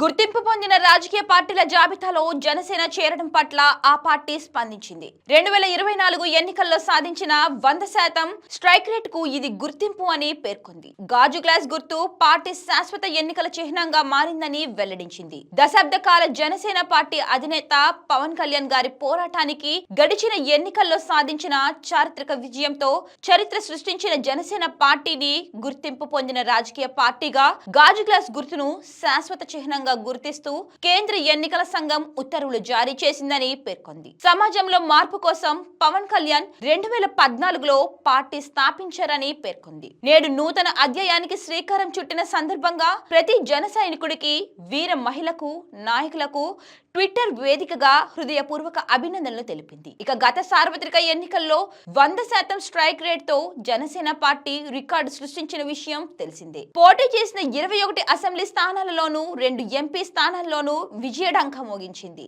గుర్తింపు పొందిన రాజకీయ పార్టీల జాబితాలో జనసేన చేరడం పట్ల ఆ పార్టీ స్పందించింది. రెండు వేల ఇరవై నాలుగు ఎన్నికల్లో సాధించిన వంద శాతం స్ట్రైక్ రేట్కు ఇది గుర్తింపు అని పేర్కొంది. గాజు గ్లాస్ గుర్తు పార్టీ శాశ్వత ఎన్నికల చిహ్నంగా మారిందని వెల్లడించింది. దశాబ్ద కాల జనసేన పార్టీ అధినేత పవన్ కళ్యాణ్ గారి పోరాటానికి గడిచిన ఎన్నికల్లో సాధించిన చారిత్రక విజయంతో చరిత్ర సృష్టించిన జనసేన పార్టీని గుర్తింపు పొందిన రాజకీయ పార్టీగా గాజు గ్లాస్ గుర్తును శాశ్వత చిహ్నంగా గుర్తిస్తూ కేంద్ర ఎన్నికల సంఘం ఉత్తర్వులు జారీ చేసిందని పేర్కొంది. సమాజంలో మార్పు కోసం పవన్ కళ్యాణ్ రెండు వేల పద్నాలుగులో పార్టీ స్థాపించారని పేర్కొంది. నేడు నూతన అధ్యాయానికి శ్రీకారం చుట్టిన సందర్భంగా ప్రతి జన సైనికుడికి వీర మహిళకు నాయకులకు ట్విట్టర్ వేదికగా హృదయపూర్వక అభినందనలు తెలిపింది. ఇక గత సార్వత్రిక ఎన్నికల్లో వంద శాతం స్ట్రైక్ రేట్తో జనసేన పార్టీ రికార్డు సృష్టించిన విషయం తెలిసిందే. పోటీ చేసిన ఇరవై ఒకటి అసెంబ్లీ స్థానాలలోనూ రెండు ఎంపీ స్థానాల్లోనూ విజయడంక మోగించింది.